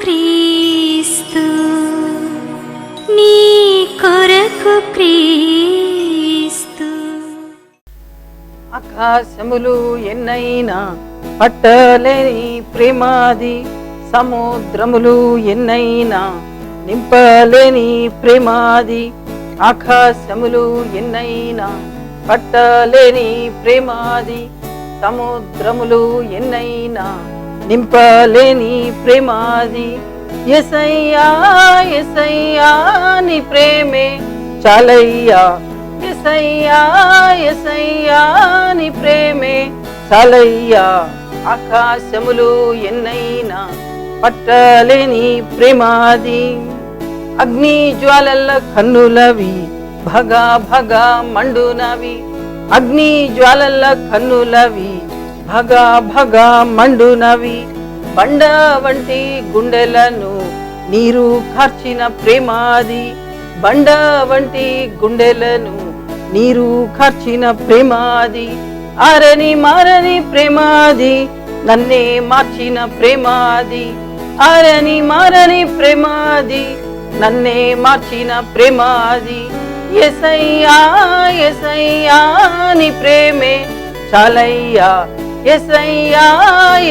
క్రీస్తు నీ కొరకు క్రీస్తు. ఆకాశములు ఎన్నైనా పట్టలేని ప్రేమాది సముద్రములు ఎన్నైనా నింపలేని ప్రేమాది ఆకాశములు ఎన్నైనా పట్టలేని ప్రేమాది సముద్రములు ఎన్నైనా నింపలేని ప్రేమాది. ఎసయ్యా ఎసయ్యా నీ ప్రేమే. చాలయ్యా ఎసయ్యా ఎసయ్యా నీ ప్రేమే. చాలయ్యా ఆకాశములు ఎన్నైనా పట్టలేని ప్రేమాది. అగ్ని జ్వాలల కన్నులవి భగ భగ మండునవి. అగ్ని జ్వాలల కన్నులవి భగా భగా మండునవి బండ వంటి గుండెలను నీరు ఖర్చిన ప్రేమాది. బండ వంటి గుండెలను నీరు ఖర్చిన ప్రేమాది. ఆరని మారని ప్రేమాది నన్నే మార్చిన ప్రేమాది. ఆరని మారని ప్రేమాది నన్నే మార్చిన ప్రేమాది. ఎసయ్యా ఎసయ్యా నీ ప్రేమే చాలయ్యా ఎసయ్యా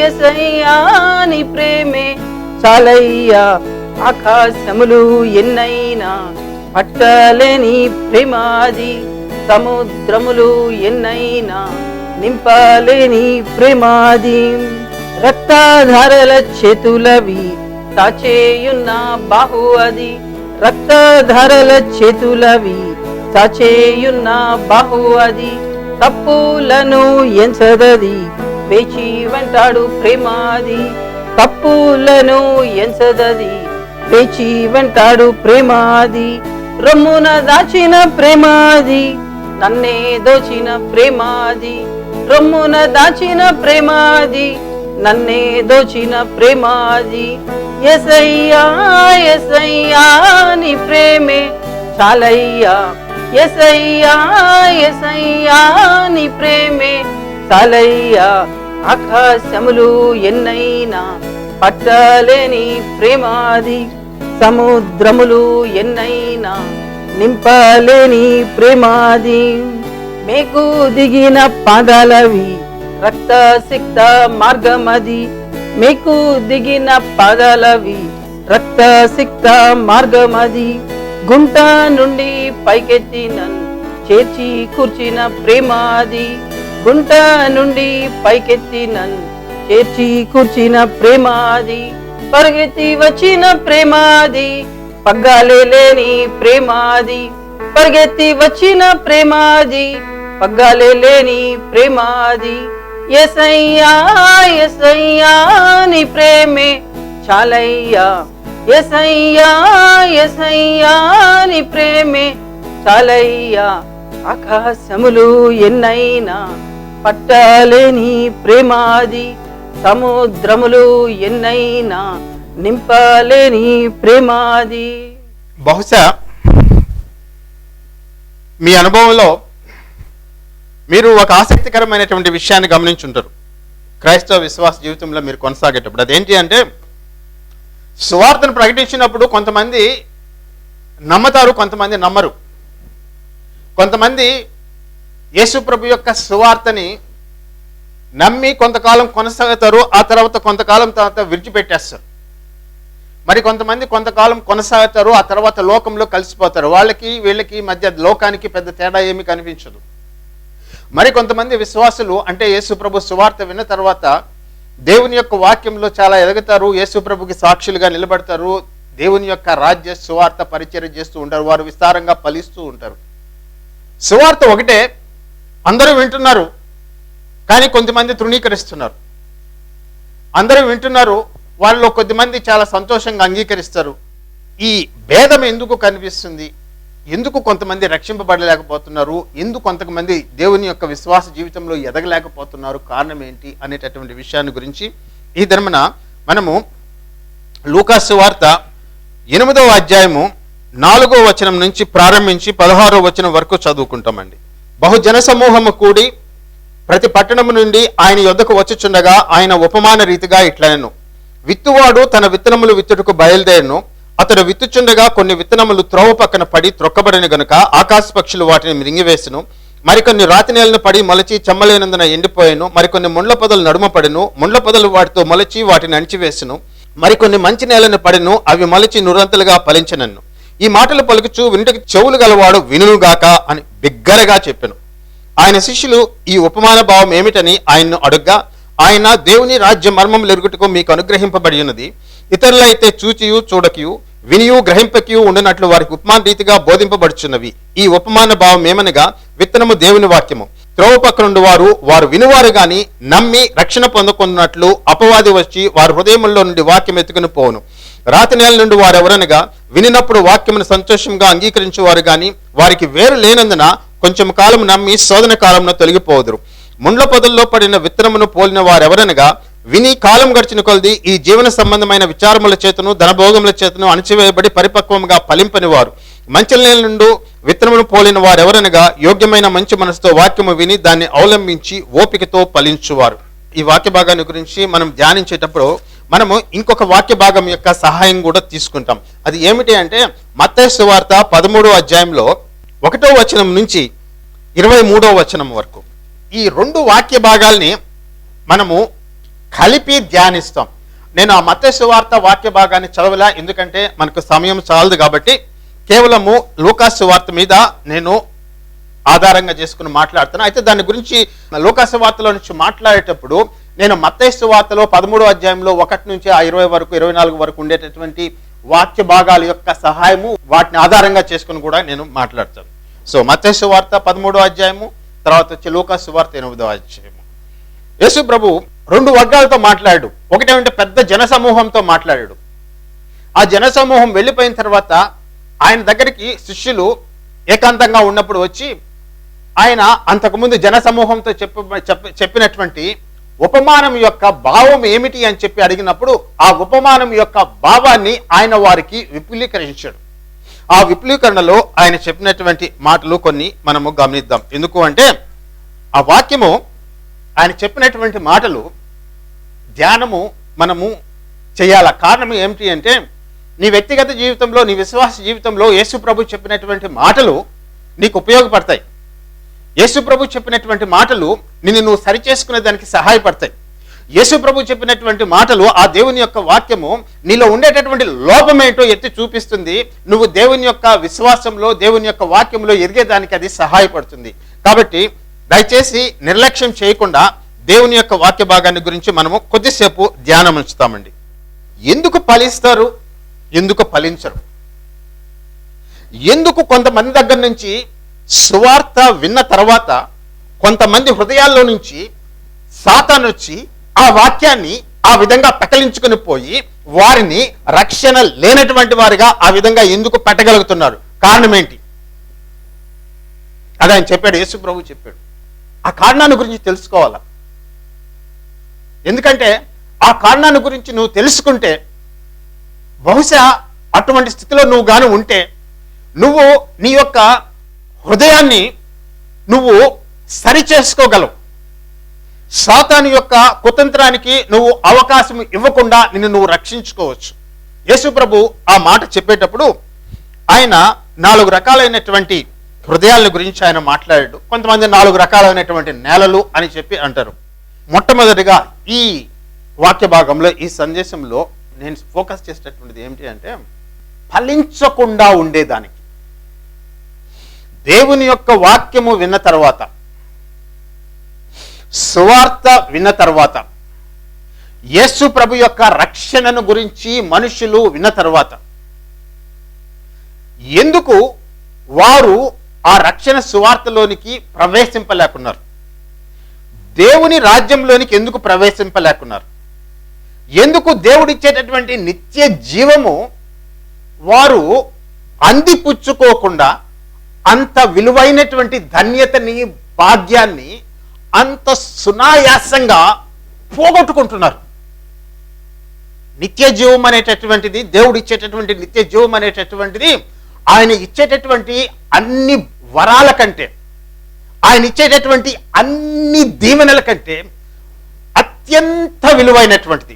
ఎసయ్యా నీ ప్రేమే చాలయ్యా. ఆకాశములు ఎన్నైనా పట్టలేని ప్రేమాది సముద్రములు ఎన్నైనా నింపలేని ప్రేమాది. రక్తధారల చేతులవి తాచేయున్న బాహు అది రక్తధారల చేతులవి తాచేయున్న బాహు అది తప్పులను ఎంచదది వేచి వెంటాడు ప్రేమాది. తప్పులను ఎంచదది వేచి వెంటాడు ప్రేమాది. రొమ్మున దాచిన ప్రేమాది నన్నే దోచిన ప్రేమాది. రొమ్మున దాచిన ప్రేమాది నన్నే దోచిన ప్రేమాది. ఎసయ్యా ఎసయ్యా నీ ప్రేమే చాలయ్యా ఎసయ్యా ఎసయ్యా నీ ప్రేమే చాలయ్యా ఆకాశములు ఎన్నైనా పట్టలేని ప్రేమాది సముద్రములు ఎన్నైనా నింపలేని ప్రేమాది. మేకు దిగిన పాదాలవి రక్త సిక్త మార్గమది. మీకు దిగిన పాదాలవి రక్త సిక్త మార్గమది. గుంట నుండి పైకెత్తి నన్ను చేర్చి కూర్చిన ప్రేమాది. గుంట నుండి పైకెత్తి నన్ను చేర్చి కూర్చిన ప్రేమాది. పరిగెత్తి వచ్చిన ప్రేమాది పగ్గాలే లేని ప్రేమాది. పరిగెత్తి వచ్చిన ప్రేమాది పగ్గాలే లేని ప్రేమాది. ఎసయ్యా ఎసయ్యా నీ ప్రేమే చాలయ్యా. ఎసయ్యా ఎసయ్యా నీ ప్రేమే చాలయ్యా. ఆకాశములు ఎన్నైనా పట్టలేని ప్రేమాది సముద్రములు ఎన్నైనా నింపలేని ప్రేమాది. బహుశా మీ అనుభవంలో మీరు ఒక ఆసక్తికరమైనటువంటి విషయాన్ని గమనించుంటారు. క్రైస్తవ విశ్వాస జీవితంలో మీరు కొనసాగేటప్పుడు. అదేంటి అంటే సువార్తను ప్రకటించినప్పుడు కొంతమంది నమ్మతారు కొంతమంది నమ్మరు. కొంతమంది యేసుప్రభు యొక్క సువార్తని నమ్మి కొంతకాలం కొనసాగుతారు ఆ తర్వాత కొంతకాలం తర్వాత విడిచిపెట్టేస్తారు. మరి కొంతమంది కొంతకాలం కొనసాగుతారు ఆ తర్వాత లోకంలో కలిసిపోతారు. వాళ్ళకి వీళ్ళకి మధ్య లోకానికి పెద్ద తేడా ఏమీ కనిపించదు. మరి కొంతమంది విశ్వాసులు అంటే యేసుప్రభు సువార్త విన్న తర్వాత దేవుని యొక్క వాక్యంలో చాలా ఎదుగుతారు. యేసుప్రభుకి సాక్షులుగా నిలబడతారు. దేవుని యొక్క రాజ్య సువార్త పరిచయం చేస్తూ ఉంటారు. వారు విస్తారంగా ఫలిస్తూ ఉంటారు. సువార్త ఒకటే. అందరూ వింటున్నారు. కానీ కొంతమంది తృణీకరిస్తున్నారు. అందరూ వింటున్నారు. వాళ్ళలో కొద్దిమంది చాలా సంతోషంగా అంగీకరిస్తారు. ఈ భేదం ఎందుకు కనిపిస్తుంది? ఎందుకు కొంతమంది రక్షింపబడలేకపోతున్నారు? ఎందుకు కొంతమంది దేవుని యొక్క విశ్వాస జీవితంలో ఎదగలేకపోతున్నారు? కారణం ఏంటి? అనేటటువంటి విషయాన్ని గురించి ఈ ధర్మన మనము లూకాసు వార్త ఎనిమిదవ అధ్యాయము నాలుగో వచనం నుంచి ప్రారంభించి పదహారో వచనం వరకు చదువుకుంటామండి. బహుజన సమూహము కూడి ప్రతి పట్టణము నుండి ఆయన యొద్దకు వచ్చుచుండగా ఆయన ఉపమాన రీతిగా ఇట్లనెను. విత్తువాడు తన విత్తనములు విత్తుటకు బయలుదేరను. అతడు విత్తుచుండగా కొన్ని విత్తనములు త్రోవ పక్కన పడి త్రొక్కబడిన గనుక ఆకాశ పక్షులు వాటిని మిరింగివేసును. మరికొన్ని రాతి నేలను పడి మొలచి చెమ్మలేనందున ఎండిపోయాను. మరికొన్ని ముండ్ల పొదలు నడుమ పడెను ముండ్ల పొదలు వాటితో మొలచి వాటిని అణిచివేసును. మరికొన్ని మంచి నేలను పడెను. అవి మొలచి నురంతలుగా ఫలించనన్ను ఈ మాటలు పలుకుచూ వింటకి చెవులు గలవాడు వినుగాక అని బిగ్గరగా చెప్పెను. ఆయన శిష్యులు ఈ ఉపమాన భావం ఏమిటని ఆయన్ను అడుగ్గా ఆయన దేవుని రాజ్య మర్మం ఎరుగుటకు మీకు అనుగ్రహింపబడి ఉన్నది ఇతరులైతే చూచియు చూడకియు. వినియు గ్రహింపకియు ఉండినట్లు వారికి ఉపమాన రీతిగా బోధింపబడుచున్నవి. ఈ ఉపమాన భావం ఏమనగా విత్తనము దేవుని వాక్యము. త్రోవ పక్కనుండి వారు వారు వినువారు గాని నమ్మి రక్షణ పొందుకున్నట్లు అపవాది వచ్చి వారి హృదయముల్లో నుండి వాక్యం ఎత్తుకుని పోను రాతి నేల నుండి వారెవరనగా వినినప్పుడు వాక్యమును సంతోషంగా అంగీకరించేవారు గాని వారికి వేరు లేనందున కొంచెం కాలం నమ్మి శోధన కాలంలో తొలగిపోదురు. ముండ్ల పొదల్లో పడిన విత్తనమును పోలిన వారెవరనగా విని కాలం గడిచిన కొలది ఈ జీవన సంబంధమైన విచారముల చేతను ధనభోగముల చేతను అణచివేయబడి పరిపక్వంగా ఫలింపని వారు మంచి నేల నుండి విత్తనమును పోలిన వారెవరనగా యోగ్యమైన మంచి మనసుతో వాక్యము విని దాన్ని అవలంబించి ఓపికతో ఫలించువారు. ఈ వాక్య భాగాన్ని గురించి మనం ధ్యానించేటప్పుడు మనము ఇంకొక వాక్య భాగం యొక్క సహాయం కూడా తీసుకుంటాం. అది ఏమిటి అంటే మత్స్సు వార్త పదమూడో అధ్యాయంలో ఒకటో వచనం నుంచి ఇరవై మూడో వచనం వరకు. ఈ రెండు వాక్య భాగాల్ని మనము కలిపి ధ్యానిస్తాం. నేను ఆ మత వార్త వాక్య భాగాన్ని చదవలా ఎందుకంటే మనకు సమయం చాలదు కాబట్టి కేవలము లోకాసు వార్త మీద నేను ఆధారంగా చేసుకుని మాట్లాడుతాను అయితే దాని గురించి లోకాసు వార్తలో నుంచి మాట్లాడేటప్పుడు నేను మత్తైసు వార్తలో పదమూడో అధ్యాయంలో ఒకటి నుంచి ఆ ఇరవై వరకు ఇరవై నాలుగు వరకు ఉండేటటువంటి వాక్య భాగాల యొక్క సహాయము వాటిని ఆధారంగా చేసుకుని కూడా నేను మాట్లాడతాను. సో మత్స్సు వార్త పదమూడో అధ్యాయము తర్వాత వచ్చి లోకాసు వార్త ఎనిమిదో అధ్యాయము. యేసు ప్రభు రెండు వర్గాలతో మాట్లాడాడు. ఒకటేమంటే పెద్ద జనసమూహంతో మాట్లాడాడు. ఆ జన సమూహం వెళ్ళిపోయిన తర్వాత ఆయన దగ్గరికి శిష్యులు ఏకాంతంగా ఉన్నప్పుడు వచ్చి ఆయన అంతకుముందు జన సమూహంతో చెప్ప- చెప్పినటువంటి ఉపమానం యొక్క భావం ఏమిటి అని చెప్పి అడిగినప్పుడు ఆ ఉపమానం యొక్క భావాన్ని ఆయన వారికి విపులీకరించాడు. ఆ విపులీకరణలో ఆయన చెప్పినటువంటి మాటలు కొన్ని మనము గమనిద్దాం. ఎందుకు అంటే ఆ వాక్యము ఆయన చెప్పినటువంటి మాటలు ధ్యానము మనము చేయాల? కారణం ఏమిటి అంటే నీ వ్యక్తిగత జీవితంలో నీ విశ్వాస జీవితంలో యేసు ప్రభు చెప్పినటువంటి మాటలు నీకు ఉపయోగపడతాయి. యేసు ప్రభు చెప్పినటువంటి మాటలు నిన్ను నువ్వు సరిచేసుకునే దానికి సహాయపడతాయి. యేసు ప్రభు చెప్పినటువంటి మాటలు ఆ దేవుని యొక్క వాక్యము నీలో ఉండేటటువంటి లోపమేంటో ఎత్తి చూపిస్తుంది. నువ్వు దేవుని యొక్క విశ్వాసంలో దేవుని యొక్క వాక్యంలో ఎదిగేదానికి అది సహాయపడుతుంది. కాబట్టి దయచేసి నిర్లక్ష్యం చేయకుండా దేవుని యొక్క వాక్య భాగాన్ని గురించి మనము కొద్దిసేపు ధ్యానం ఉంచుతామండి. ఎందుకు ఫలిస్తారు ఎందుకు ఫలించరు? ఎందుకు కొంతమంది దగ్గర నుంచి సువార్త విన్న తర్వాత కొంతమంది హృదయాల్లో నుంచి సాతాను వచ్చి ఆ వాక్యాన్ని ఆ విధంగా పెకలించుకుని పోయి వారిని రక్షణ లేనటువంటి వారిగా ఆ విధంగా ఎందుకు పెట్టగలుగుతున్నారు? కారణం ఏంటి? అది ఆయన చెప్పాడు యేసు ప్రభు చెప్పాడు. ఆ కారణాన్ని గురించి తెలుసుకోవాలా? ఎందుకంటే ఆ కారణాన్ని గురించి నువ్వు తెలుసుకుంటే బహుశా అటువంటి స్థితిలో నువ్వు గాను ఉంటే నువ్వు నీ యొక్క హృదయాన్ని నువ్వు సరి చేసుకోగలవు. సాతాను యొక్క కుతంత్రానికి నువ్వు అవకాశం ఇవ్వకుండా నిన్ను నువ్వు రక్షించుకోవచ్చు. యేసు ప్రభు ఆ మాట చెప్పేటప్పుడు ఆయన నాలుగు రకాలైనటువంటి హృదయాల గురించి ఆయన మాట్లాడాడు. కొంతమంది నాలుగు రకాలైనటువంటి నేలలు అని చెప్పి అంటారు. మొట్టమొదటిగా ఈ వాక్య భాగంలో ఈ సందేశంలో నేను ఫోకస్ చేసేటటువంటిది ఏమిటి అంటే ఫలించకుండా ఉండేదానికి. దేవుని యొక్క వాక్యము విన్న తర్వాత సువార్త విన్న తర్వాత యేసు ప్రభు యొక్క రక్షణను గురించి మనుషులు విన్న తర్వాత ఎందుకు వారు ఆ రక్షణ సువార్తలోనికి ప్రవేశింపలేకున్నారు? దేవుని రాజ్యంలోనికి ఎందుకు ప్రవేశింపలేకున్నారు? ఎందుకు దేవుడిచ్చేటటువంటి నిత్య జీవము వారు అందిపుచ్చుకోకుండా అంత విలువైనటువంటి ధన్యతని భాగ్యాన్ని అంత సునాయాసంగా పోగొట్టుకుంటున్నారు. నిత్య జీవం అనేటటువంటిది దేవుడు ఇచ్చేటటువంటి నిత్య జీవం అనేటటువంటిది ఆయన ఇచ్చేటటువంటి అన్ని వరాల కంటే ఆయన ఇచ్చేటటువంటి అన్ని దీవెనల కంటే అత్యంత విలువైనటువంటిది.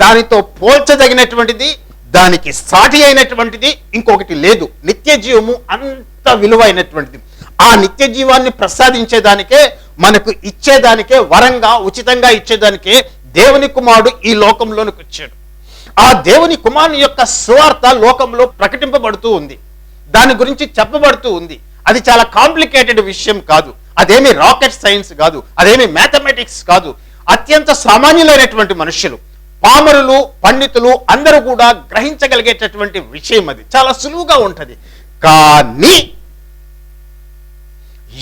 దానితో పోల్చదగినటువంటిది దానికి సాటి అయినటువంటిది ఇంకొకటి లేదు. నిత్య జీవము అంత విలువైనటువంటిది. ఆ నిత్య జీవాన్ని ప్రసాదించేదానికే మనకు ఇచ్చేదానికే వరంగా ఉచితంగా ఇచ్చేదానికే దేవుని కుమారుడు ఈ లోకంలోనికి వచ్చాడు. ఆ దేవుని కుమారుని యొక్క స్వార్థ లోకంలో ప్రకటింపబడుతూ ఉంది. దాని గురించి చెప్పబడుతూ ఉంది. అది చాలా కాంప్లికేటెడ్ విషయం కాదు. అదేమి రాకెట్ సైన్స్ కాదు అదేమి మ్యాథమెటిక్స్ కాదు. అత్యంత సామాన్యులైనటువంటి మనుషులు పామరులు పండితులు అందరూ కూడా గ్రహించగలిగేటటువంటి విషయం అది. చాలా సులువుగా ఉంటుంది. కానీ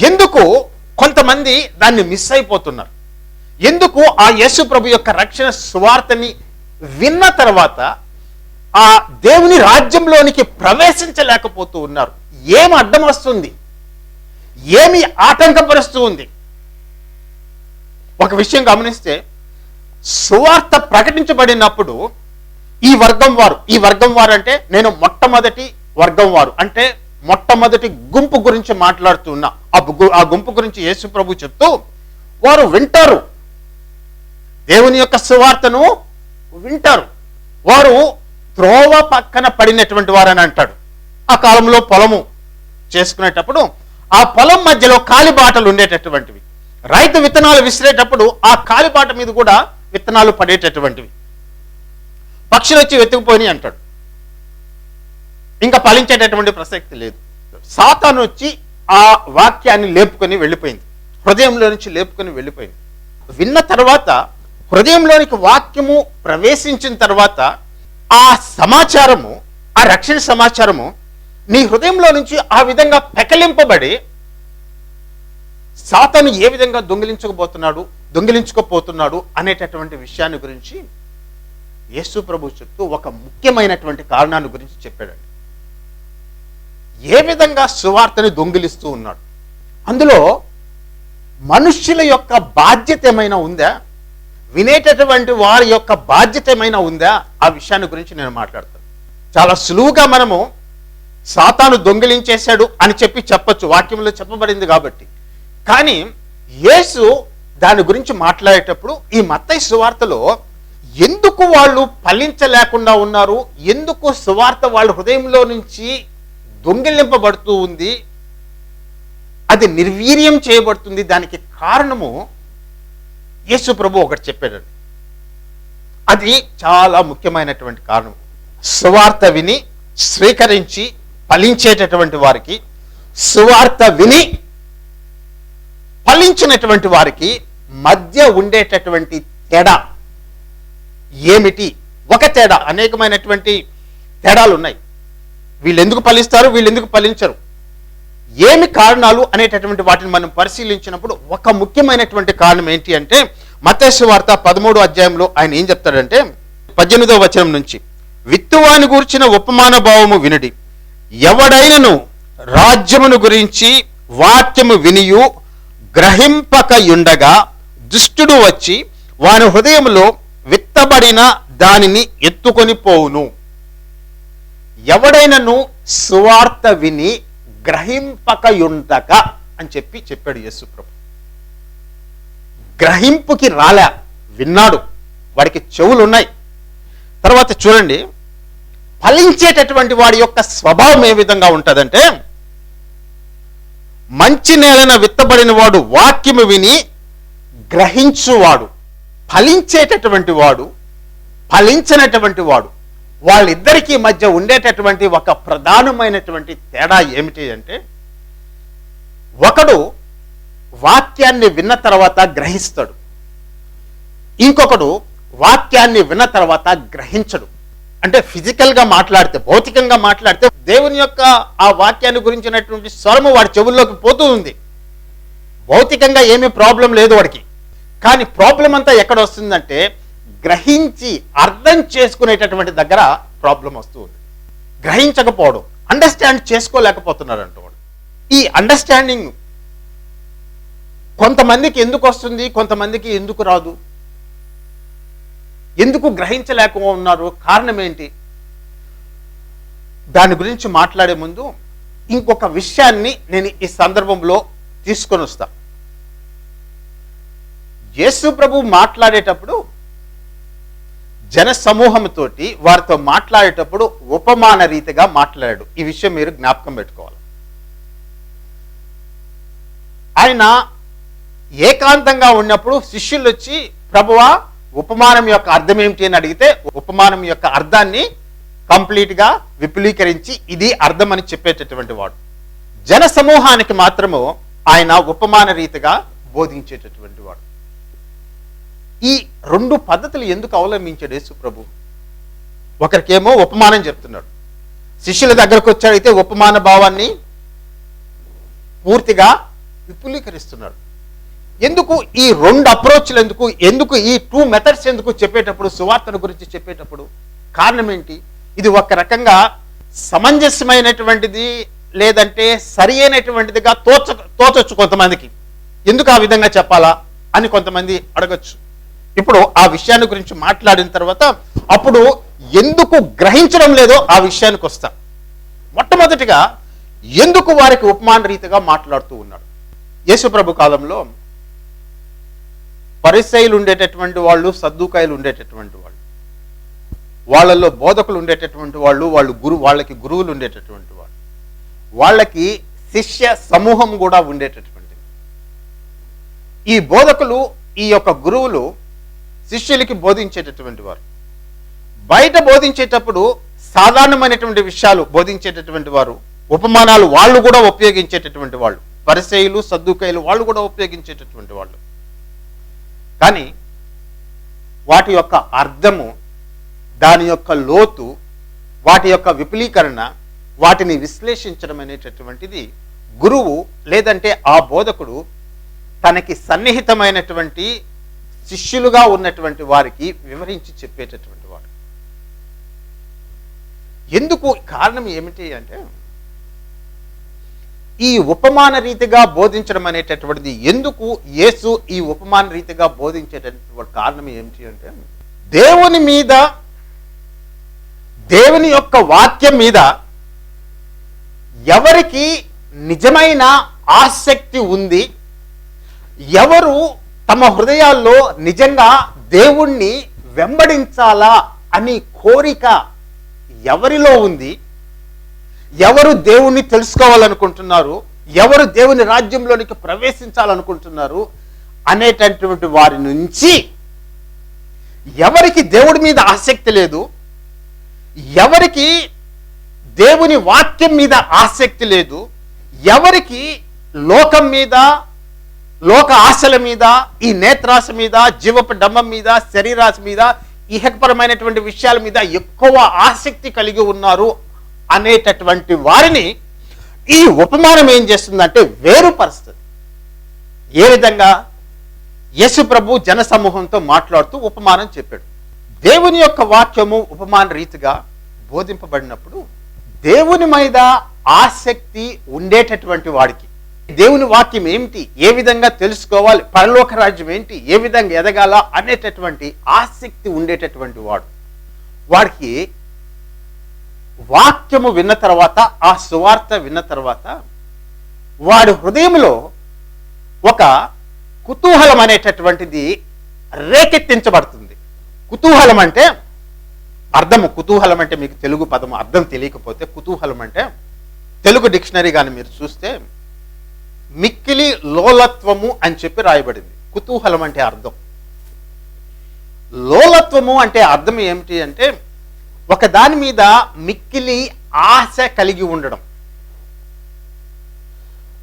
ఎందుకు కొంతమంది దాన్ని మిస్ అయిపోతున్నారు? ఎందుకు ఆ యేసు ప్రభు యొక్క రక్షణ సువార్తని విన్న తర్వాత ఆ దేవుని రాజ్యంలోనికి ప్రవేశించలేకపోతూ ఉన్నారు? ఏం అడ్డం వస్తుంది? ఏమి ఆటంకపరుస్తూ ఉంది. ఒక విషయం గమనిస్తే సువార్త ప్రకటించబడినప్పుడు ఈ వర్గం వారు ఈ వర్గం వారు అంటే నేను మొట్టమొదటి వర్గం వారు అంటే మొట్టమొదటి గుంపు గురించి మాట్లాడుతున్నా ఆ గు- ఆ గుంపు గురించి యేసు ప్రభు చెప్తూ వారు వింటారు. దేవుని యొక్క సువార్తను వింటారు. వారు త్రోవ పక్కన పడినటువంటి వారని అంటాడు. ఆ కాలంలో పొలము చేసుకునేటప్పుడు ఆ పొలం మధ్యలో కాలిబాటలు ఉండేటటువంటివి. రైతు విత్తనాలు విసిరేటప్పుడు ఆ కాలిబాట మీద కూడా విత్తనాలు పడేటటువంటివి. పక్షులు వచ్చి వెతుకుపోయి అంటాడు. ఇంకా ఫలించేటటువంటి ప్రసక్తి లేదు. సాతాను వచ్చి ఆ వాక్యాన్ని లేపుకొని వెళ్ళిపోయింది. హృదయంలో నుంచి లేపుకొని వెళ్ళిపోయింది. విన్న తర్వాత హృదయంలోనికి వాక్యము ప్రవేశించిన తర్వాత ఆ సమాచారము ఆ రక్షణ సమాచారము నీ హృదయంలో నుంచి ఆ విధంగా పెకలింపబడి సాతను ఏ విధంగా దొంగిలించకపోతున్నాడు దొంగిలించుకోపోతున్నాడు అనేటటువంటి విషయాన్ని గురించి యేసు ప్రభు చెప్తూ ఒక ముఖ్యమైనటువంటి కారణాన్ని గురించి చెప్పాడండి. ఏ విధంగా సువార్తని దొంగిలిస్తూ ఉన్నాడు? అందులో మనుష్యుల యొక్క బాధ్యత ఏమైనా ఉందా? వినేటటువంటి వారి యొక్క బాధ్యత ఏమైనా ఉందా? ఆ విషయాన్ని గురించి నేను మాట్లాడతాను. చాలా సులువుగా మనము సాతాను దొంగిలించేశాడు అని చెప్పి చెప్పొచ్చు. వాక్యంలో చెప్పబడింది కాబట్టి. కానీ యేసు దాని గురించి మాట్లాడేటప్పుడు ఈ మత్తయి సువార్తలో ఎందుకు వాళ్ళు ఫలించలేకుండా ఉన్నారు? ఎందుకు సువార్త వాళ్ళ హృదయంలో నుంచి దొంగిలింపబడుతూ ఉంది? అది నిర్వీర్యం చేయబడుతుంది. దానికి కారణము యేసు ప్రభు ఒకటి చెప్పాడండి. అది చాలా ముఖ్యమైనటువంటి కారణం. సువార్త విని స్వీకరించి ఫలించేటటువంటి వారికి సువార్త విని ఫలించినటువంటి వారికి మధ్య ఉండేటటువంటి తేడా ఏమిటి? ఒక తేడా అనేకమైనటువంటి తేడాలు ఉన్నాయి వీళ్ళు ఎందుకు ఫలిస్తారు? వీళ్ళు ఎందుకు ఫలించరు? ఏమి కారణాలు అనేటటువంటి వాటిని మనం పరిశీలించినప్పుడు ఒక ముఖ్యమైనటువంటి కారణం ఏంటి అంటే మతేశ్వ వార్త పదమూడు అధ్యాయంలో ఆయన ఏం చెప్తాడంటే పద్దెనిమిదో వచనం నుంచి విత్తువాని గూర్చిన ఉపమాన భావము వినడి. ఎవడైనను రాజ్యమును గురించి వాక్యము వినియు గ్రహింపకయుండగా దుష్టుడు వచ్చి వాని హృదయంలో విత్తబడిన దానిని ఎత్తుకొని పోవును. ఎవడైనను సువార్త విని గ్రహింపకయుండక అని చెప్పి చెప్పాడు యేసు గ్రహింపుకి రాలే విన్నాడు వాడికి చెవులు ఉన్నాయి తర్వాత చూడండి ఫలించేటటువంటి వాడి యొక్క స్వభావం ఏ విధంగా ఉంటుందంటే మంచి నేలన విత్తబడిన వాడు వాక్యము విని గ్రహించువాడు ఫలించేటటువంటి వాడు ఫలించినటువంటి వాడు వాళ్ళిద్దరికీ మధ్య ఉండేటటువంటి ఒక ప్రధానమైనటువంటి తేడా ఏమిటి అంటే ఒకడు వాక్యాన్ని విన్న తర్వాత గ్రహిస్తాడు. ఇంకొకడు వాక్యాన్ని విన్న తర్వాత గ్రహించడు. అంటే ఫిజికల్గా మాట్లాడితే భౌతికంగా మాట్లాడితే దేవుని యొక్క ఆ వాక్యాన్ని గురించినటువంటి స్వరము వాడి చెవుల్లోకి పోతూ ఉంది. భౌతికంగా ఏమీ ప్రాబ్లం లేదు వాడికి. కానీ ప్రాబ్లం అంతా ఎక్కడ వస్తుందంటే గ్రహించి అర్థం చేసుకునేటటువంటి దగ్గర ప్రాబ్లం వస్తూ ఉంది. గ్రహించకపోవడం అండర్స్టాండ్ చేసుకోలేకపోతున్నారు అంటూ వాడు. ఈ అండర్స్టాండింగ్ కొంతమందికి ఎందుకు వస్తుంది కొంతమందికి ఎందుకు రాదు? ఎందుకు గ్రహించలేక ఉన్నారు కారణం ఏంటి దాని గురించి మాట్లాడే ముందు ఇంకొక విషయాన్ని నేను ఈ సందర్భంలో తీసుకొని వస్తా. యేసు ప్రభు మాట్లాడేటప్పుడు జన సమూహంతోటి వారితో మాట్లాడేటప్పుడు ఉపమాన రీతిగా మాట్లాడాడు. ఈ విషయం మీరు జ్ఞాపకం పెట్టుకోవాలి. ఆయన ఏకాంతంగా ఉన్నప్పుడు శిష్యులు వచ్చి ప్రభువా ఉపమానం యొక్క అర్థం ఏమిటి అని అడిగితే ఉపమానం యొక్క అర్థాన్ని కంప్లీట్గా విపులీకరించి ఇది అర్థం అని చెప్పేటటువంటి వాడు. జన సమూహానికి మాత్రము ఆయన ఉపమాన రీతిగా బోధించేటటువంటి వాడు. ఈ రెండు పద్ధతులు ఎందుకు అవలంబించాడు యేసు ప్రభు ఒకరికేమో ఉపమానం చెప్తున్నాడు. శిష్యుల దగ్గరకు వచ్చాడైతే ఉపమాన భావాన్ని పూర్తిగా విపులీకరిస్తున్నాడు. ఎందుకు ఈ రెండు అప్రోచ్లు ఎందుకు? ఎందుకు ఈ టూ మెథడ్స్ ఎందుకు చెప్పేటప్పుడు సువార్తను గురించి చెప్పేటప్పుడు? కారణం ఏంటి? ఇది ఒక రకంగా సమంజసమైనటువంటిది లేదంటే సరి అయినటువంటిదిగా తోచ తోచొచ్చు కొంతమందికి. ఎందుకు ఆ విధంగా చెప్పాలా అని కొంతమంది అడగచ్చు. ఇప్పుడు ఆ విషయాన్ని గురించి మాట్లాడిన తర్వాత అప్పుడు ఎందుకు గ్రహించడం లేదో ఆ విషయానికి వస్తా. మొట్టమొదటిగా ఎందుకు వారికి ఉపమాన రీతిగా మాట్లాడుతూ ఉన్నాడు? యేసుప్రభు కాలంలో పరిసైలు ఉండేటటువంటి వాళ్ళు సద్దుకాయలు ఉండేటటువంటి వాళ్ళు. వాళ్ళల్లో బోధకులు ఉండేటటువంటి వాళ్ళు వాళ్ళు గురు వాళ్ళకి గురువులు ఉండేటటువంటి వాళ్ళు. వాళ్ళకి శిష్య సమూహం కూడా ఉండేటటువంటిది. ఈ బోధకులు ఈ యొక్క గురువులు శిష్యులకి బోధించేటటువంటి వారు. బయట బోధించేటప్పుడు సాధారణమైనటువంటి విషయాలు బోధించేటటువంటి వారు ఉపమానాలు వాళ్ళు కూడా ఉపయోగించేటటువంటి వాళ్ళు పరిసయులు సద్దుకాయలు వాళ్ళు కూడా ఉపయోగించేటటువంటి వాళ్ళు. కానీ వాటి యొక్క అర్థము దాని యొక్క లోతు వాటి యొక్క విపులీకరణ వాటిని విశ్లేషించడం అనేటటువంటిది గురువు లేదంటే ఆ బోధకుడు తనకి సన్నిహితమైనటువంటి శిష్యులుగా ఉన్నటువంటి వారికి వివరించి చెప్పేటటువంటి వాడు. ఎందుకు కారణం ఏమిటి అంటే ఈ ఉపమాన రీతిగా బోధించడం అనేటటువంటిది ఎందుకు యేసు ఈ ఉపమాన రీతిగా బోధించేటటువంటి కారణం ఏమిటి అంటే దేవుని మీద దేవుని యొక్క వాక్యం మీద ఎవరికి నిజమైన ఆసక్తి ఉంది ఎవరు తమ హృదయాల్లో నిజంగా దేవుణ్ణి వెంబడించాలా అని కోరిక ఎవరిలో ఉంది ఎవరు దేవుణ్ణి తెలుసుకోవాలనుకుంటున్నారు ఎవరు దేవుని రాజ్యంలోనికి ప్రవేశించాలనుకుంటున్నారు అనేటటువంటి వారి నుంచి ఎవరికి దేవుడి మీద ఆసక్తి లేదు ఎవరికి దేవుని వాక్యం మీద ఆసక్తి లేదు ఎవరికి లోకం మీద లోక ఆశల మీద ఈ నేత్రాశ మీద జీవపు డమ్మం మీద శరీరాశ మీద ఇహపరమైనటువంటి విషయాల మీద ఎక్కువ ఆసక్తి కలిగి ఉన్నారు అనేటటువంటి వారిని ఈ ఉపమానం ఏం చేస్తుందంటే వేరుపరుస్తుంది ఏ విధంగా యేసు ప్రభు జన సమూహంతో మాట్లాడుతూ ఉపమానం చెప్పాడు. దేవుని యొక్క వాక్యము ఉపమాన రీతిగా బోధింపబడినప్పుడు దేవుని మీద ఆసక్తి ఉండేటటువంటి వాడికి దేవుని వాక్యం ఏమిటి ఏ విధంగా తెలుసుకోవాలి పరలోక రాజ్యం ఏంటి ఏ విధంగా ఎదగాల అనేటటువంటి ఆసక్తి ఉండేటటువంటి వాడు. వాడికి వాక్యము విన్న తర్వాత ఆ సువార్త విన్న తర్వాత వాడి హృదయంలో ఒక కుతూహలం అనేటటువంటిది రేకెత్తించబడుతుంది. కుతూహలం అంటే అర్థము. కుతూహలం అంటే మీకు తెలుగు పదము అర్థం తెలియకపోతే కుతూహలం అంటే తెలుగు డిక్షనరీ కానీ మీరు చూస్తే మిక్కిలి లోలత్వము అని చెప్పి రాయబడింది. కుతూహలం అంటే అర్థం. లోలత్వము అంటే అర్థం ఏమిటి అంటే ఒక దాని మీద మిక్కిలి ఆశ కలిగి ఉండడం.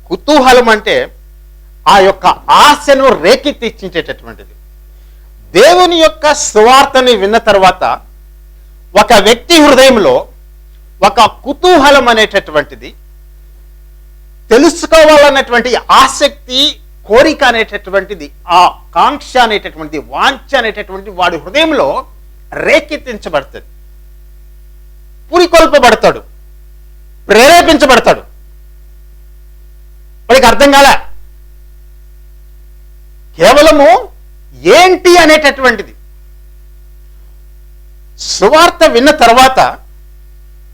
కుతూహలం అంటే ఆ యొక్క ఆశను రేకెత్తించేటటువంటిది. దేవుని యొక్క సువార్తని విన్న తర్వాత ఒక వ్యక్తి హృదయంలో ఒక కుతూహలం అనేటటువంటిది తెలుసుకోవాలన్నటువంటి ఆసక్తి కోరిక అనేటటువంటిది ఆ కాంక్ష అనేటటువంటిది వాంఛ అనేటటువంటి వాడి హృదయంలో రేకెత్తించబడుతుంది. పురికొల్పబడతాడు. ప్రేరేపించబడతాడు. వాడికి అర్థం కాలే? కేవలము ఏంటి అనేటటువంటిది. సువార్త విన్న తర్వాత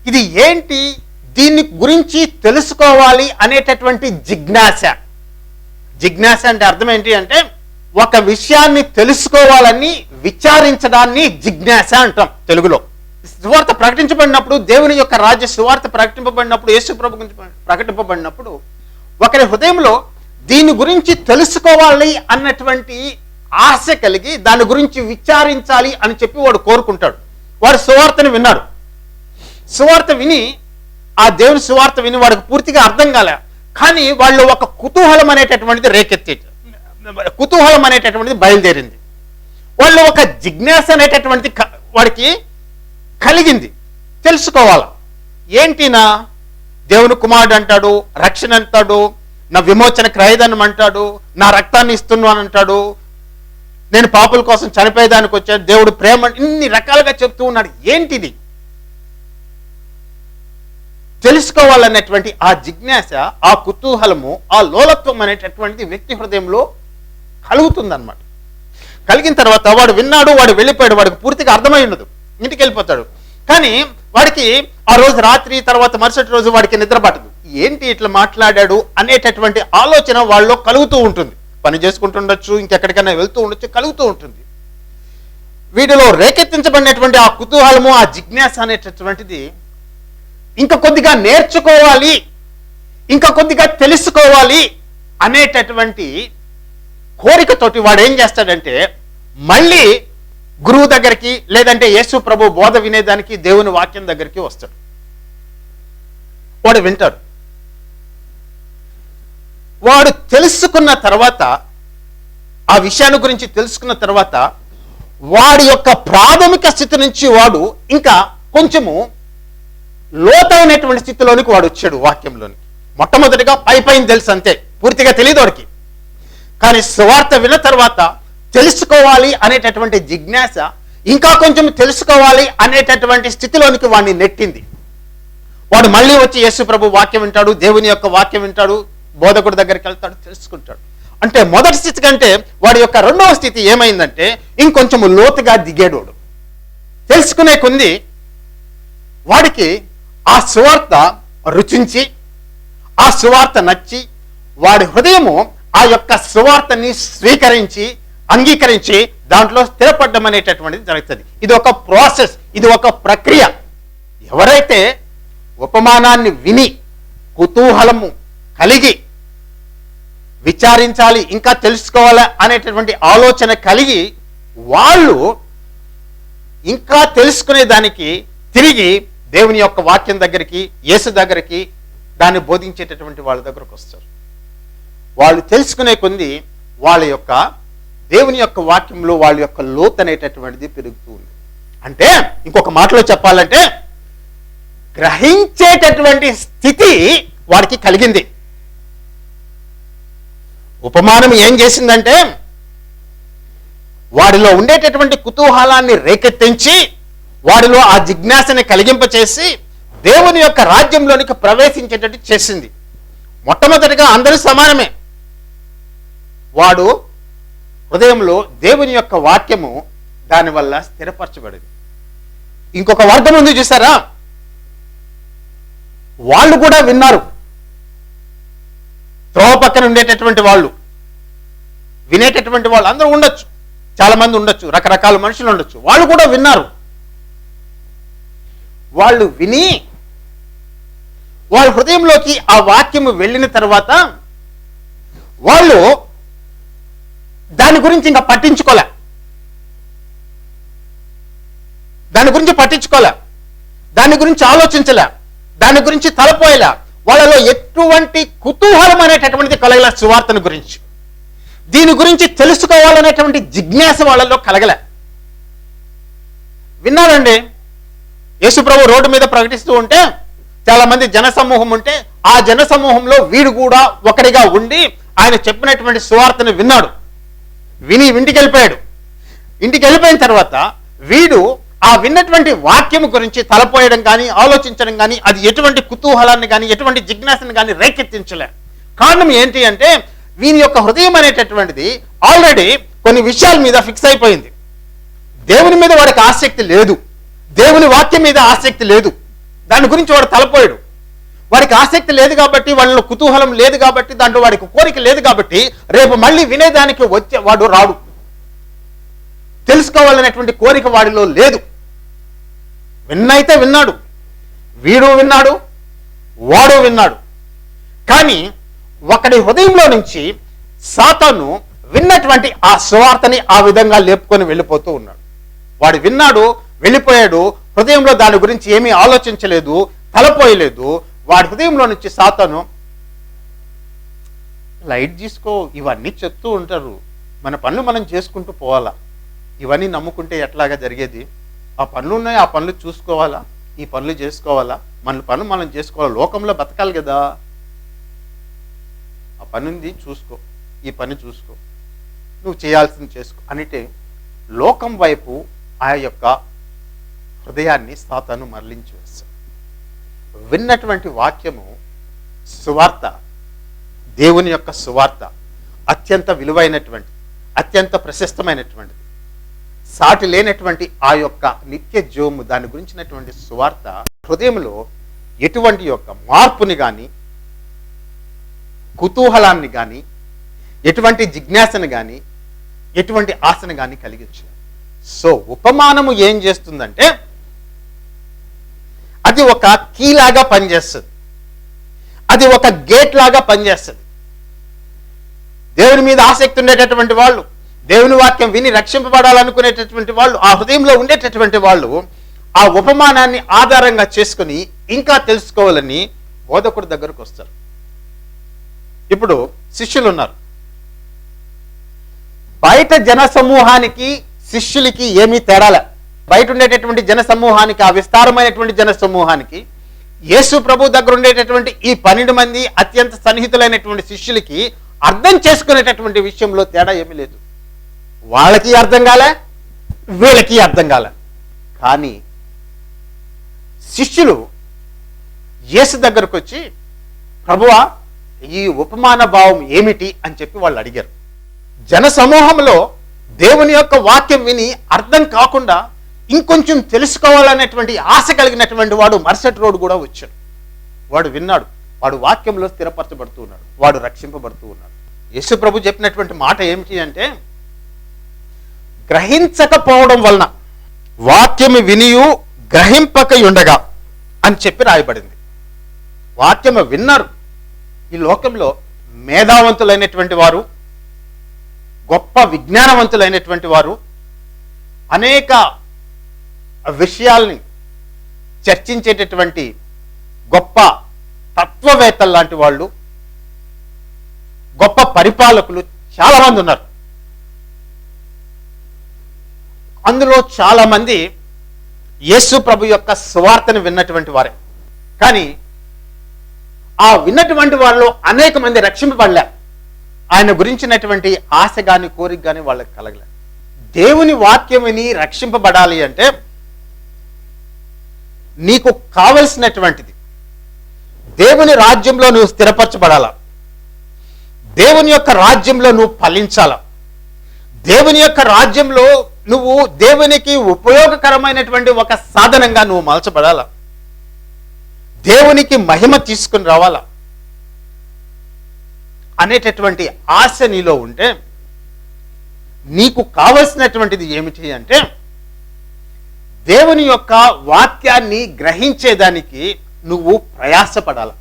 ఇది ఏంటి దీన్ని గురించి తెలుసుకోవాలి అనేటటువంటి జిజ్ఞాస. జిజ్ఞాస అంటే అర్థం ఏంటి అంటే ఒక విషయాన్ని తెలుసుకోవాలని విచారించడాన్ని జిజ్ఞాస అంటాం తెలుగులో. సువార్త ప్రకటించబడినప్పుడు దేవుని యొక్క రాజ్య సువార్త ప్రకటింపబడినప్పుడు యేసు ప్రభు ప్రకటింపబడినప్పుడు ఒకరి హృదయంలో దీని గురించి తెలుసుకోవాలి అన్నటువంటి ఆశ కలిగి దాని గురించి విచారించాలి అని చెప్పి వాడు కోరుకుంటాడు. వాడు సువార్తను విన్నాడు. సువార్త విని ఆ దేవుని సువార్త విని వాడికి పూర్తిగా అర్థం కాలే. కానీ వాళ్ళు ఒక కుతూహలం అనేటటువంటిది రేకెత్తి కుతూహలం అనేటటువంటిది బయలుదేరింది. వాళ్ళు ఒక జిజ్ఞాస అనేటటువంటిది వాడికి కలిగింది. తెలుసుకోవాలి. ఏంటి నా? దేవుని కుమారుడు అంటాడు రక్షణ అంటాడు నా విమోచన క్రయదనం అంటాడు నా రక్తాన్ని ఇస్తున్నాను అంటాడు. నేను పాపుల కోసం చనిపోయేదానికి వచ్చాడు దేవుడు ప్రేమ ఇన్ని రకాలుగా చెప్తూ ఉన్నాడు. ఏంటిది? తెలుసుకోవాలనేటువంటి ఆ జిజ్ఞాస ఆ కుతూహలము ఆ లోలత్వం అనేటటువంటిది వ్యక్తి హృదయంలో కలుగుతుందన్నమాట. కలిగిన తర్వాత వాడు విన్నాడు వాడు వెళ్ళిపోయాడు వాడికి పూర్తిగా అర్థమై ఉండదు ఇంటికి వెళ్ళిపోతాడు కానీ వాడికి ఆ రోజు రాత్రి తర్వాత మరుసటి రోజు వాడికి నిద్ర పట్టదు. ఏంటి ఇట్లా మాట్లాడాడు అనేటటువంటి ఆలోచన వాళ్ళలో కలుగుతూ ఉంటుంది. పని చేసుకుంటుండొచ్చు ఇంకెక్కడికైనా వెళ్తూ ఉండొచ్చు కలుగుతూ ఉంటుంది. వీటిలో రేకెత్తించబడినటువంటి ఆ కుతూహలము ఆ జిజ్ఞాస అనేటటువంటిది ఇంకా కొద్దిగా నేర్చుకోవాలి ఇంకా కొద్దిగా తెలుసుకోవాలి అనేటటువంటి కోరికతోటి వాడు ఏం చేస్తాడంటే మళ్ళీ గురువు దగ్గరికి లేదంటే యేసు ప్రభు బోధ వినేదానికి దేవుని వాక్యం దగ్గరికి వస్తాడు. వాడు వింటాడు. వాడు తెలుసుకున్న తర్వాత ఆ విషయాన్ని గురించి తెలుసుకున్న తర్వాత వాడి యొక్క ప్రాథమిక స్థితి నుంచి వాడు ఇంకా కొంచెము లోతైనటువంటి స్థితిలోనికి వాడు వచ్చాడు వాక్యంలోనికి. మొట్టమొదటిగా పై పైన తెలుసు అంతే. పూర్తిగా తెలియదు వాడికి. కానీ సువార్త విన్న తర్వాత తెలుసుకోవాలి అనేటటువంటి జిజ్ఞాస ఇంకా కొంచెం తెలుసుకోవాలి అనేటటువంటి స్థితిలోనికి వాడిని నెట్టింది. వాడు మళ్ళీ వచ్చి యేసు ప్రభు వాక్యం వింటాడు దేవుని యొక్క వాక్యం వింటాడు బోధకుడి దగ్గరికి వెళ్తాడు తెలుసుకుంటాడు. అంటే మొదటి స్థితి కంటే వాడి యొక్క రెండవ స్థితి ఏమైందంటే ఇంకొంచెం లోతుగా దిగేడోడు తెలుసుకునే కొంది వాడికి ఆ సువార్త రుచించి ఆ సువార్త నచ్చి వాడి హృదయము ఆ యొక్క సువార్తని స్వీకరించి అంగీకరించి దాంట్లో స్థిరపడడం అనేటటువంటిది జరుగుతుంది. ఇది ఒక ప్రాసెస్ ఇది ఒక ప్రక్రియ. ఎవరైతే ఉపమానాన్ని విని కుతూహలము కలిగి విచారించాలి ఇంకా తెలుసుకోవాలి అనేటటువంటి ఆలోచన కలిగి వాళ్ళు ఇంకా తెలుసుకునే దానికి తిరిగి దేవుని యొక్క వాక్యం దగ్గరికి యేసు దగ్గరికి దాన్ని బోధించేటటువంటి వాళ్ళ దగ్గరకు వస్తారు. వాళ్ళు తెలుసుకునే కొంది వాళ్ళ యొక్క దేవుని యొక్క వాక్యంలో వాళ్ళ యొక్క లోతనేటటువంటిది పెరుగుతూ ఉంది. అంటే ఇంకొక మాటలో చెప్పాలంటే గ్రహించేటటువంటి స్థితి వాడికి కలిగింది. ఉపమానం ఏం చేసిందంటే వాడిలో ఉండేటటువంటి కుతూహలాన్ని రేకెత్తించి వాడిలో ఆ జిజ్ఞాసని కలిగింపచేసి దేవుని యొక్క రాజ్యంలోనికి ప్రవేశించేటట్టు చేసింది. మొట్టమొదటిగా అందరూ సమానమే. వాడు హృదయంలో దేవుని యొక్క వాక్యము దానివల్ల స్థిరపరచబడింది. ఇంకొక వర్గం ఉంది చూసారా? వాళ్ళు కూడా విన్నారు. త్రోవ పక్కన ఉండేటటువంటి వాళ్ళు వినేటటువంటి వాళ్ళు అందరూ ఉండొచ్చు. చాలా మంది ఉండొచ్చు రకరకాల మనుషులు ఉండొచ్చు. వాళ్ళు కూడా విన్నారు. వాళ్ళు విని వాళ్ళ హృదయంలోకి ఆ వాక్యము వెళ్ళిన తర్వాత వాళ్ళు దాని గురించి ఇంకా పట్టించుకోలే. దాని గురించి పట్టించుకోలే. దాని గురించి ఆలోచించలే. దాని గురించి తలపోయలే. వాళ్ళలో ఎటువంటి కుతూహలం అనేటటువంటిది కలగల సువార్తను గురించి. దీని గురించి తెలుసుకోవాలనేటువంటి జిజ్ఞాస వాళ్ళలో కలగలే. విన్నారండి? యేసుప్రభు రోడ్డు మీద ప్రకటిస్తూ ఉంటే చాలా మంది జన సమూహం ఉంటే ఆ జన సమూహంలో వీడు కూడా ఒకరిగా ఉండి ఆయన చెప్పినటువంటి సువార్తను విన్నాడు. విని ఇంటికి వెళ్ళిపోయాడు ఇంటికి వెళ్ళిపోయిన తర్వాత వీడు ఆ విన్నటువంటి వాక్యం గురించి తలపోయడం కానీ ఆలోచించడం కానీ అది ఎటువంటి కుతూహలాన్ని కానీ ఎటువంటి జిజ్ఞాసను కానీ రేకెత్తించలే. కారణం ఏంటి అంటే వీని యొక్క హృదయం అనేటటువంటిది ఆల్రెడీ కొన్ని విషయాల మీద ఫిక్స్ అయిపోయింది. దేవుని మీద వాడికి ఆసక్తి లేదు. దేవుని వాక్యం మీద ఆసక్తి లేదు. దాని గురించి వాడు తలపోయాడు. వాడికి ఆసక్తి లేదు కాబట్టి వాళ్ళలో కుతూహలం లేదు కాబట్టి దాంట్లో వాడికి కోరిక లేదు కాబట్టి రేపు మళ్ళీ వినేదానికి వచ్చే వాడు రాడు. తెలుసుకోవాలనేటువంటి కోరిక వాడిలో లేదు. విన్నైతే విన్నాడు వీడు విన్నాడు వాడు విన్నాడు. కానీ ఒకడి హృదయంలో నుంచి సాతాను విన్నటువంటి ఆ సువార్తని ఆ విధంగా లేపుకొని వెళ్ళిపోతూ ఉన్నాడు. వాడు విన్నాడు వెళ్ళిపోయాడు హృదయంలో దాని గురించి ఏమీ ఆలోచించలేదు తలపోయలేదు వాడి హృదయంలో నుంచి సాతాను లైట్ తీసుకో ఇవన్నీ చెప్తూ ఉంటారు. మన పనులు మనం చేసుకుంటూ పోవాలా? ఇవన్నీ నమ్ముకుంటే ఎట్లాగా జరిగేది? ఆ పనులు ఉన్నాయి ఆ పనులు చూసుకోవాలా? ఈ పనులు చేసుకోవాలా? మన పనులు మనం చేసుకోవాలి? లోకంలో బతకాలి కదా. ఆ పని ఉంది చూసుకో ఈ పని చూసుకో. నువ్వు చేయాల్సింది చేసుకో అనిటే లోకం వైపు ఆ యొక్క హృదయాన్ని సాతాను మరలించి వేస్తాడు. విన్నటువంటి వాక్యము సువార్త దేవుని యొక్క సువార్త అత్యంత విలువైనటువంటి అత్యంత ప్రశస్తమైనటువంటిది. సాటి లేనటువంటి ఆ యొక్క నిత్య జోము దాని గురించినటువంటి సువార్త హృదయంలో ఎటువంటి యొక్క మార్పుని కానీ కుతూహలాన్ని కానీ ఎటువంటి జిజ్ఞాసను కానీ ఎటువంటి ఆశను కానీ కలిగించు సో ఉపమానము ఏం చేస్తుందంటే అది ఒక కీలాగా పనిచేస్తుంది. అది ఒక గేట్ లాగా పనిచేస్తుంది. దేవుని మీద ఆసక్తి ఉండేటటువంటి వాళ్ళు దేవుని వాక్యం విని రక్షింపబడాలనుకునేటటువంటి వాళ్ళు ఆ హృదయంలో ఉండేటటువంటి వాళ్ళు ఆ ఉపమానాన్ని ఆధారంగా చేసుకుని ఇంకా తెలుసుకోవాలని బోధకుడి దగ్గరకు వస్తారు. ఇప్పుడు శిష్యులు ఉన్నారు. బయట జన సమూహానికి శిష్యులకి ఏమీ తేడాలే. బయట ఉండేటటువంటి జన సమూహానికి ఆ విస్తారమైనటువంటి జన సమూహానికి యేసు ప్రభు దగ్గర ఉండేటటువంటి ఈ పన్నెండు మంది అత్యంత సన్నిహితులైనటువంటి శిష్యులకి అర్థం చేసుకునేటటువంటి విషయంలో తేడా ఏమీ లేదు. వాళ్ళకి అర్థం కాలే వీళ్ళకి అర్థం కాలే. కానీ శిష్యులు యేసు దగ్గరకు వచ్చి ప్రభువా ఈ ఉపమాన భావం ఏమిటి? అని చెప్పి వాళ్ళు అడిగారు. జన సమూహంలో దేవుని యొక్క వాక్యం విని అర్థం కాకుండా ఇంకొంచెం తెలుసుకోవాలనేటువంటి ఆశ కలిగినటువంటి వాడు మరుసటి రోడ్డు కూడా వచ్చాడు. వాడు విన్నాడు. వాడు వాక్యంలో స్థిరపరచబడుతూ ఉన్నాడు. వాడు రక్షింపబడుతూ ఉన్నాడు. యేసు ప్రభు చెప్పినటువంటి మాట ఏమిటి అంటే గ్రహించకపోవడం వలన వాక్యము వినియు గ్రహింపక ఉండగా అని చెప్పి రాయబడింది. వాక్యము విన్నారు. ఈ లోకంలో మేధావంతులైనటువంటి వారు గొప్ప విజ్ఞానవంతులైనటువంటి వారు అనేక విషయాల్ని చర్చించేటటువంటి గొప్ప తత్వవేత్తలు లాంటి వాళ్ళు గొప్ప పరిపాలకులు చాలా మంది ఉన్నారు. అందులో చాలా మంది యేసు ప్రభు యొక్క సువార్తను విన్నటువంటి వారే. కానీ ఆ విన్నటువంటి వారిలో అనేక మంది రక్షింపబడలేరు ఆయన గురించినటువంటి ఆశ గాని కోరిక కానీ వాళ్ళకి కలగలేదు దేవుని వాక్యం విని రక్షింపబడాలి అంటే నీకు కావలసినటువంటిది. దేవుని రాజ్యంలో నువ్వు స్థిరపరచబడాలా. దేవుని యొక్క రాజ్యంలో నువ్వు ఫలించాలా. దేవుని యొక్క రాజ్యంలో నువ్వు దేవునికి ఉపయోగకరమైనటువంటి ఒక సాధనంగా నువ్వు మలచబడాలా. దేవునికి మహిమ తీసుకుని రావాలా. అనేటటువంటి ఆశ నీలో ఉంటే నీకు కావలసినటువంటిది ఏమిటి అంటే దేవుని యొక్క వాక్యాన్ని గ్రహించేదానికి నువ్వు ప్రయాసపడాల.